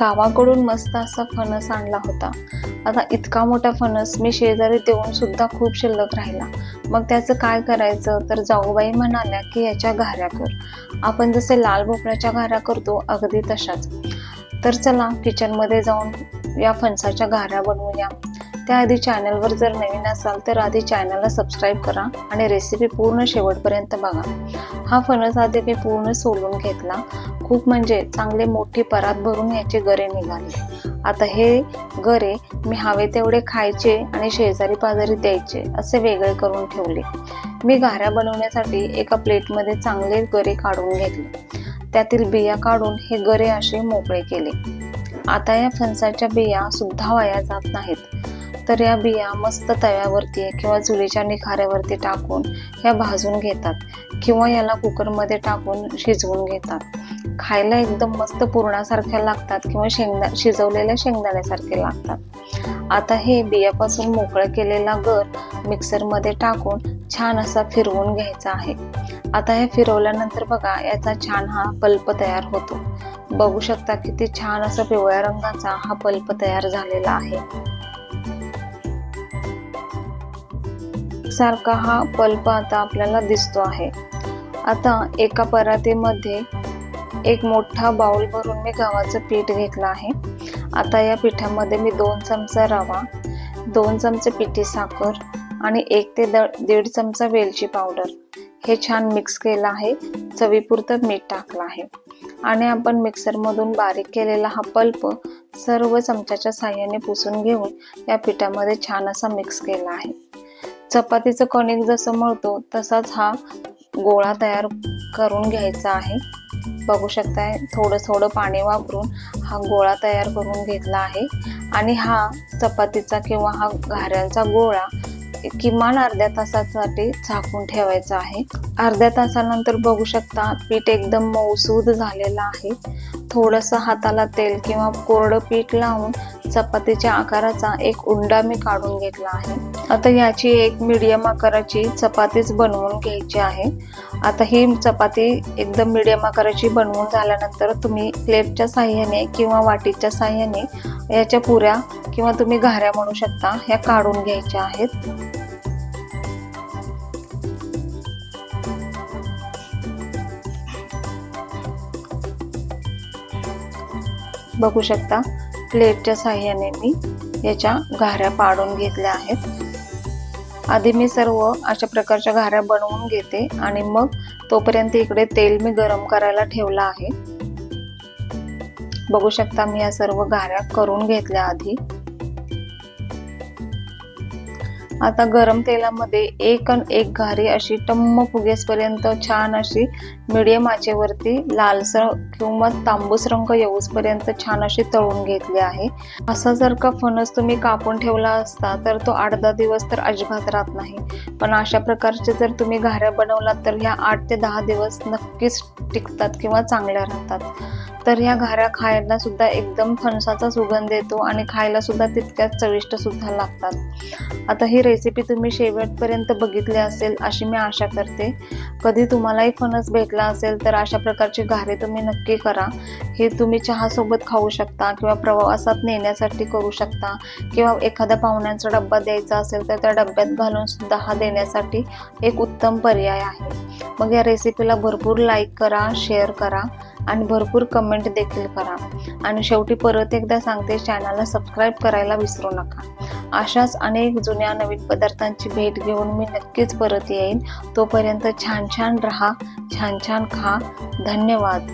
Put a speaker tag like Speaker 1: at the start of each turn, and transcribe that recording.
Speaker 1: गावाकडून मस्त असा फणस आणला होता. आता इतका मोठा फणस मी शेजारी देऊन सुद्धा खूप शिल्लक राहिला. मग त्याचं काय करायचं? तर जाऊबाई म्हणाल्या की याच्या घाऱ्या कर. आपण जसे लाल भोपळ्याच्या घाऱ्या करतो अगदी तशाच. तर चला किचनमध्ये जाऊन या फणसाच्या घाऱ्या बनवूया. त्याआधी चॅनलवर जर नवीन असाल तर आधी चॅनलला सबस्क्राईब करा आणि रेसिपी पूर्ण शेवटपर्यंत बघा. हा फणस आधी मी पूर्ण सोलून घेतला. खूप म्हणजे चांगले मोठी परात भरून याचे गरे निघाले. आता हे गरे मी हवे तेवढे खायचे आणि शेजारी पाजारी द्यायचे असे वेगळे करून ठेवले. मी घाऱ्या बनवण्यासाठी एका प्लेटमध्ये चांगले गरे काढून घेतले. त्यातील बिया काढून हे गरे असे मोकळे केले. आता या फणसाच्या बिया सुद्धा वाया जात नाहीत. तर या बिया मस्त तव्यावरती किंवा चुलीच्या निखाऱ्यावरती टाकून ह्या भाजून घेतात किंवा याला कुकरमध्ये टाकून शिजवून घेतात. खायला एकदम मस्त पुरणासारख्या लागतात किंवा शेंगदा शिजवलेल्या शेंगदाण्यासारखे लागतात. आता हे बियापासून मोकळं केलेला गर मिक्सरमध्ये टाकून छान असा फिरवून घ्यायचा आहे. आता हे फिरवल्यानंतर बघा याचा छान हा पल्प तयार होतो. बघू शकता किती छान असा पिवळ्या रंगाचा हा पल्प तयार झालेला आहे. सारखा हा पल्प आता आपल्याला दिसतो आहे. आता एका परातीमध्ये एक मोठा बाउल भरून मी गव्हाचं पीठ घेतलं आहे. आता या पिठामध्ये मी दोन चमचा रवा दोन चमचे पिठी साखर आणि एक ते दीड चमचा वेलची पावडर. हे छान मिक्स केलं आहे. चवीपुरतं मीठ टाकलं आहे. आणि आपण मिक्सरमधून बारीक केलेला हा पल्प सर्व चमच्याच्या साह्याने पुसून घेऊन या पिठामध्ये छान असा मिक्स केला आहे. चपातीचं कणिक जसं मळतो तसाच हा गोळा तयार करून घ्यायचा आहे. बघू शकताय थोडं थोडं पाणी वापरून हा गोळा तयार करून घेतला आहे. आणि हा चपातीचा किंवा हा घाऱ्यांचा गोळा किमान अर्ध्या तासासाठी झाकून ठेवायचा आहे. अर्ध्या तासानंतर बघू शकता पीठ एकदम मऊसूद झालेलं आहे. थोडंसं हाताला तेल किंवा कोरडं पीठ लावून चपातीच्या आकाराचा एक उंडा मी काढून घेतला आहे. आता याची एक मीडियम आकाराची चपातीच बनवून घ्यायची आहे. आता ही चपाती एकदम मीडियम आकाराची बनवून झाल्यानंतर तुम्ही प्लेटच्या साह्याने किंवा वाटीच्या साह्याने याच्या पुऱ्या किंवा तुम्ही घाऱ्या म्हणू शकता ह्या काढून घ्यायच्या आहेत. बघू शकता प्लेटच्या साह्याने मी याच्या घाऱ्या पाडून घेतल्या आहेत. आधी मी सर्व अशा प्रकारच्या घाऱ्या बनवून घेते आणि मग तोपर्यंत इकडे तेल मी गरम करायला ठेवलं आहे. बघू शकता मी या सर्व घाऱ्या करून घेतल्या आधी. आता गरम तेलामध्ये एक अन एक घारी अशी टम्म फुगेसपर्यंत छान अशी मिडियम आचेवरती लालसर किंवा तांबूस रंग येऊसपर्यंत छान अशी तळून घेतली आहे. असा जर का फणस तुम्ही कापून ठेवला असता तर तो आठ दहा दिवस तर अजिबात राहत नाही. पण अशा प्रकारचे जर तुम्ही घाऱ्या बनवलात तर ह्या आठ ते दहा दिवस नक्कीच टिकतात किंवा चांगल्या राहतात. तर ह्या घाऱ्या खायला सुद्धा एकदम फणसाचा सुगंध येतो आणि खायला सुद्धा तितक्याच चविष्ट सुद्धा लागतात. आता ही रेसिपी तुम्ही शेवटपर्यंत बघितली असेल अशी मी आशा करते. कधी तुम्हालाही फणस भेटला असेल तर अशा प्रकारची घारे तुम्ही नक्की करा. हे तुम्ही चहासोबत खाऊ शकता किंवा प्रवासात नेण्यासाठी करू शकता किंवा एखाद्या पाहुण्यांचा डब्बा द्यायचा असेल तर त्या डब्यात घालून सुद्धा हा देण्यासाठी एक उत्तम पर्याय आहे. मग या रेसिपीला भरपूर लाईक करा शेअर करा. आणि भरपूर कमेंट देखील करा. आणि शेवटी परत एकदा सांगते चॅनलला सबस्क्राईब करायला विसरू नका. अशाच अनेक जुन्या नवीन पदार्थांची भेट घेऊन मी नक्कीच परत येईन. तोपर्यंत छान छान राहा छान छान खा. धन्यवाद.